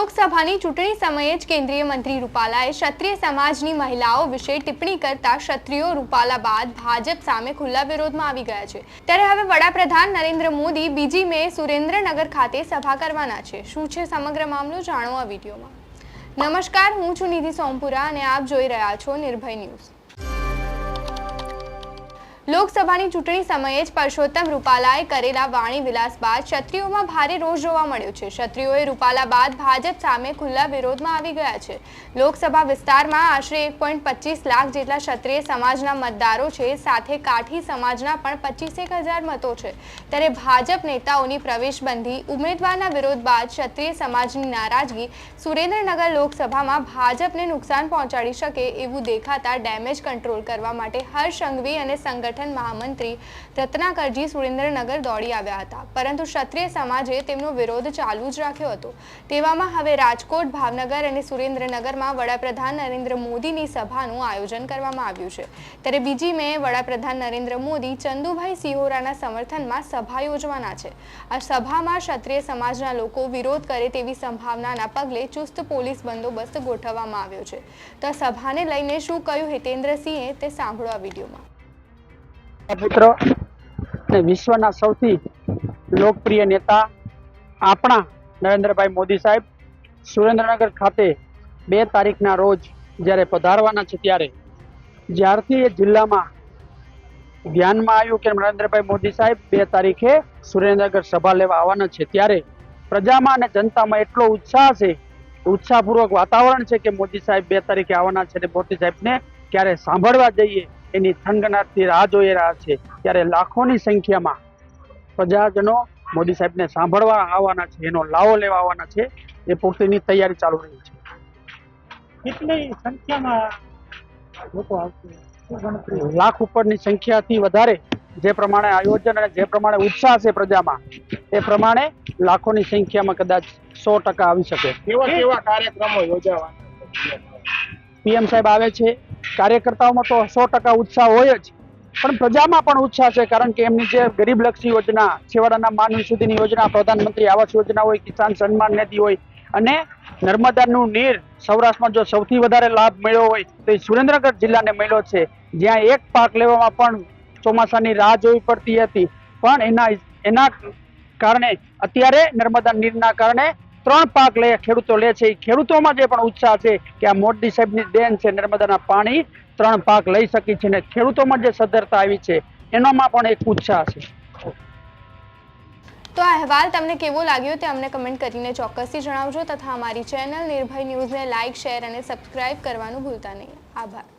લોકસભાની ચૂંટણી સમયે જ કેન્દ્રીય મંત્રી રૂપાલાએ ક્ષત્રિય સમાજની મહિલાઓ વિશે ટિપ્પણી કરતા ક્ષત્રિયો રૂપાલા બાદ ભાજપ સામે ખુલ્લા વિરોધમાં આવી ગયા છે. ત્યારે હવે વડાપ્રધાન નરેન્દ્ર મોદી બીજી મે સુરેન્દ્રનગર ખાતે સભા કરવાના છે. શું છે સમગ્ર મામલો જાણો આ વિડીયોમાં. નમસ્કાર, હું છું નિધિ સોમપુરા અને આપ જોઈ રહ્યા છો નિર્ભય ન્યૂઝ. લોકસભાની ચૂંટણી સમયે જ પરસોત્તમ રૂપાલાએ કરેલા વાણી વિલાસ બાદ ક્ષત્રિયોમાં ભારે રોષ જોવા મળ્યો છે. ક્ષત્રિયોએ રૂપાલા બાદ ભાજપ સામે ખુલ્લા વિરોધમાં આવી ગયા છે. લોકસભા વિસ્તારમાં આશરે એક લાખ જેટલા ક્ષત્રિય સમાજના મતદારો છે, સાથે કાઠી સમાજના પણ પચીસેક હજાર મતો છે. ત્યારે ભાજપ નેતાઓની પ્રવેશબંધી ઉમેદવારના વિરોધ બાદ ક્ષત્રિય સમાજની નારાજગી સુરેન્દ્રનગર લોકસભામાં ભાજપને નુકસાન પહોંચાડી શકે એવું દેખાતા ડેમેજ કંટ્રોલ કરવા માટે હર્ષ સંઘવી અને સંગઠન મહામંત્રી રત્નાકરજી સુરેન્દ્રનગર દોડી આવ્યા હતા. પરંતુ ક્ષત્રિય સમાજે તેમનો વિરોધ ચાલુ જ રાખ્યો હતો. તેવામાં હવે રાજકોટ, ભાવનગર અને સુરેન્દ્રનગરમાં વડાપ્રધાન નરેન્દ્ર મોદીની સભાનું આયોજન કરવામાં આવ્યું છે. ત્યારે બીજી મે વડાપ્રધાન નરેન્દ્ર મોદી ચંદુભાઈ સિહોરાના સમર્થનમાં સભા યોજવાના છે. આ સભામાં ક્ષત્રિય સમાજના લોકો વિરોધ કરે તેવી સંભાવનાના પગલે ચુસ્ત પોલીસ બંદોબસ્ત ગોઠવવામાં આવ્યો છે. તો સભાને લઈને શું કહ્યું હિતેન્દ્રસિંહે તે સાંભળો આ વિડીયોમાં. પુત્ર અને વિશ્વના સૌથી લોકપ્રિય નેતા આપણા નરેન્દ્રભાઈ મોદી સાહેબ સુરેન્દ્રનગર ખાતે બે તારીખના રોજ જ્યારે પધારવાના છે ત્યારે જ્યારથી એ જિલ્લામાં ધ્યાનમાં આવ્યું કે નરેન્દ્રભાઈ મોદી સાહેબ બે તારીખે સુરેન્દ્રનગર સભા લેવા આવવાના છે ત્યારે પ્રજામાં અને જનતામાં એટલો ઉત્સાહ છે, ઉત્સાહપૂર્વક વાતાવરણ છે કે મોદી સાહેબ બે તારીખે આવવાના છે અને મોદી સાહેબને ક્યારે સાંભળવા જઈએ એની થનગનાટથી રાહ જોઈ રહ્યા છે. ત્યારે લાખોની સંખ્યામાં પ્રજાજનો મોદી સાહેબને સાંભળવા આવવાના છે એનો લાવો લેવા આવવાના છે. એ પૂર્તિની તૈયારી ચાલુ રહી છે. કેટલી સંખ્યામાં લોકો આવશે? લાખ ઉપરની સંખ્યાથી વધારે જે પ્રમાણે આયોજન અને જે પ્રમાણે ઉત્સાહ છે પ્રજામાં એ પ્રમાણે લાખોની સંખ્યામાં કદાચ સો ટકા આવી શકે. કેવા કેવા કાર્યક્રમો યોજાવાના પીએમ સાહેબ આવે છે કાર્યકર્તાઓમાં તો સો ટકા ઉત્સાહ હોય જ. પણ પ્રજામાં પણ ઉત્સાહ છે, કારણ કે એમની જે ગરીબલક્ષી યોજના, છેવાડાના માનવી સુધીની યોજના, પ્રધાનમંત્રી આવાસ યોજના હોય, કિસાન સન્માન નિધિ હોય, અને નર્મદાનું નીર સૌરાષ્ટ્રમાં જો સૌથી વધારે લાભ મળ્યો હોય, તો એ સુરેન્દ્રનગર જિલ્લાને મળ્યો છે. જ્યાં એક પાક લેવામાં પણ ચોમાસાની રાહ જોવી પડતી હતી. પણ એના એના કારણે, અત્યારે નર્મદા નીરના કારણે ત્રણ પાક લે, ખેડૂતો લે છે. એ ખેડૂતોમાં જે પણ ઉત્સાહ છે કે આ મોદી સાહેબની દેન છે, નર્મદાના પાણી ત્રણ પાક લઈ શકી છે ને ખેડૂતોમાં જે સદ્ધરતા આવી છે, એનામાં પણ એક ઉત્સાહ છે. તો આ અહેવાલ તમને કેવો લાગ્યો તે અમને કમેન્ટ કરીને ચોક્કસથી જણાવજો તથા અમારી ચેનલ નિર્ભય ન્યૂઝને લાઇક શેર અને સબસ્ક્રાઇબ કરવાનું ભૂલતા નહીં. આભાર.